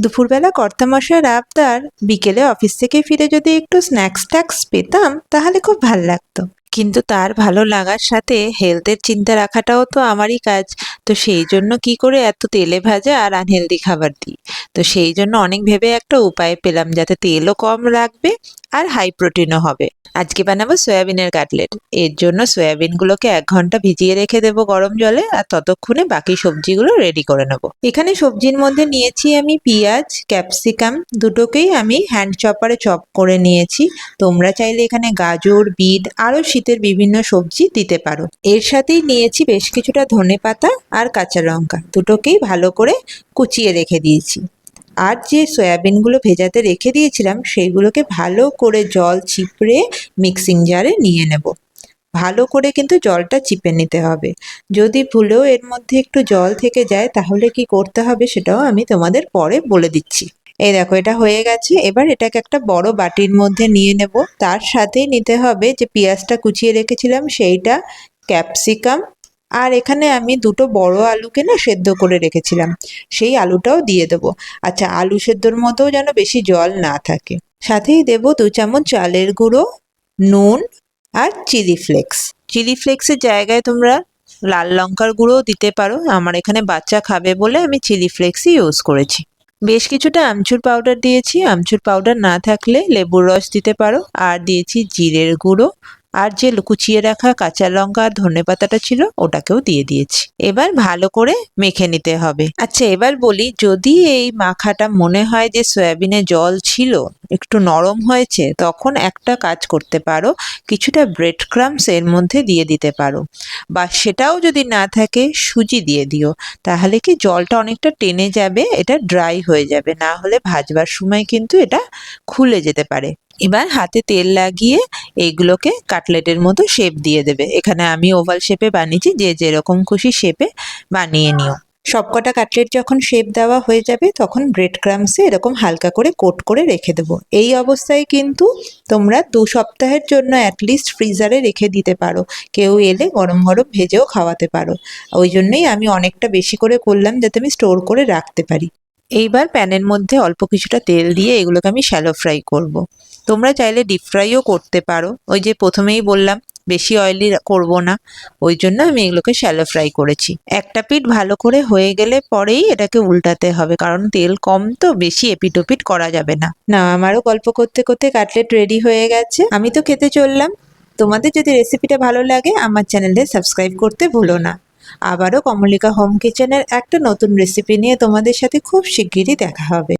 দুপুরবেলা কর্তামশাইয়ের আবদার বিকেলে অফিস থেকে ফিরে যদি একটু স্ন্যাক্স ট্যাক্স পেতাম, তাহলে খুব ভালো লাগতো। কিন্তু তার ভালো লাগার সাথে হেলথের চিন্তা রাখাটাও তো আমারই কাজ। তো সেই জন্য কি করে এত তেলে ভাজা আর আনহেলদি খাবার দিই? তো সেই জন্য অনেক ভেবে একটা উপায় পেলাম যাতে তেলও কম লাগবে আর হাই প্রোটিনও হবে। আজকে বানাবো সয়াবিনের কাটলেট। এর জন্য সয়াবিনগুলোকে এক ঘণ্টা ভিজিয়ে রেখে দেবো গরম জলে আর ততক্ষণে বাকি সবজিগুলো রেডি করে নেব। এখানে সবজির মধ্যে নিয়েছি আমি পেঁয়াজ ক্যাপসিকাম দুটোকেই আমি হ্যান্ড চপারে চপ করে নিয়েছি। তোমরা চাইলে এখানে গাজর, বিট, আরও শীতের বিভিন্ন সবজি দিতে পারো। এর সাথেই নিয়েছি বেশ কিছুটা ধনে পাতা আর কাঁচা লঙ্কা। দুটোকেই ভালো করে কুচিয়ে রেখে দিয়েছি। আর যে সয়াবিনগুলো ভেজাতে রেখে দিয়েছিলাম, সেইগুলোকে ভালো করে জল চিপড়ে মিক্সিং জারে নিয়ে নেব। ভালো করে কিন্তু জলটা চিপে নিতে হবে। যদি ভুলেও এর মধ্যে একটু জল থেকে যায়, তাহলে কি করতে হবে সেটাও আমি তোমাদের পরে বলে দিচ্ছি। এই দেখো, এটা হয়ে গেছে। এবার এটাকে একটা বড় বাটির মধ্যে নিয়ে নেব। তার সাথেই নিতে হবে যে পেঁয়াজটা কুচিয়ে রেখেছিলাম, সেইটা ক্যাপসিকাম আর এখানে আমি দুটো বড় আলুকে না সেদ্ধ করে রেখেছিলাম। সেই আলুটাও দিয়ে দেবো। আচ্ছা আলু সেদ্ধর মতো যেন বেশি জল না থাকে। সাথেই দেবো দু চামচ চালের গুঁড়ো, নুন আর চিলি ফ্লেক্স। চিলি ফ্লেক্সের জায়গায় তোমরা লাল লঙ্কার গুঁড়োও দিতে পারো। আমার এখানে বাচ্চা খাবে বলে আমি চিলি ফ্লেক্সই ইউজ করেছি। বেশ কিছুটা আমচুর পাউডার দিয়েছি। আমচুর পাউডার না থাকলে লেবুর রস দিতে পারো। আর দিয়েছি জিরের গুঁড়ো। আর যে কুচিয়ে রাখা কাঁচা লঙ্কা আর ধনে পাতাটা ছিল, ওটাকেও দিয়ে দিয়েছি। এবার ভালো করে মেখে নিতে হবে। আচ্ছা এবার বলি, যদি এই মাখাটা মনে হয় যে সয়াবিনে জল ছিল একটু নরম হয়েছে, তখন একটা কাজ করতে পারো, কিছুটা ব্রেড ক্রামস এর মধ্যে দিয়ে দিতে পারো। বা সেটাও যদি না থাকে, সুজি দিয়ে দিও। তাহলে কি জলটা অনেকটা টেনে যাবে, এটা ড্রাই হয়ে যাবে। না হলে ভাজবার সময় কিন্তু এটা খুলে যেতে পারে। এবার হাতে তেল লাগিয়ে এইগুলোকে কাটলেটের মতো শেপ দিয়ে দেবে। এখানে আমি ওভাল শেপে বানিয়েছি, যে যেরকম খুশি শেপে বানিয়ে নিও। সবকটা কাটলেট যখন শেপ দেওয়া হয়ে যাবে, তখন ব্রেড ক্রামসে এরকম হালকা করে কোট করে রেখে দেবো। এই অবস্থায় কিন্তু তোমরা দু সপ্তাহের জন্য অ্যাটলিস্ট ফ্রিজারে রেখে দিতে পারো। কেউ এলে গরম গরম ভেজেও খাওয়াতে পারো। ওই জন্যই আমি অনেকটা বেশি করে করলাম যাতে আমি স্টোর করে রাখতে পারি। এইবার প্যানের মধ্যে অল্প কিছুটা তেল দিয়ে এগুলোকে আমি শ্যালো ফ্রাই করব। তোমরা চাইলে ডিপ ফ্রাইও করতে পারো। ওই যে প্রথমেই বললাম বেশি অয়েলি করব না। ওই জন্য আমি এগুলোকে শ্যালো ফ্রাই করেছি। একটা পিঠ ভালো করে হয়ে গেলে পরেই এটাকে উল্টাতে হবে, কারণ তেল কম তো বেশি এপিটোপিট করা যাবে না। না, আমারও গল্প করতে করতে কাটলেট রেডি হয়ে গেছে। আমি তো খেতে চললাম। তোমাদের যদি রেসিপিটা ভালো লাগে, আমার চ্যানেলে সাবস্ক্রাইব করতে ভুলো না। আবারও কমলিকা হোম কিচেনের একটা নতুন রেসিপি নিয়ে তোমাদের সাথে খুব শিগগিরই দেখা হবে।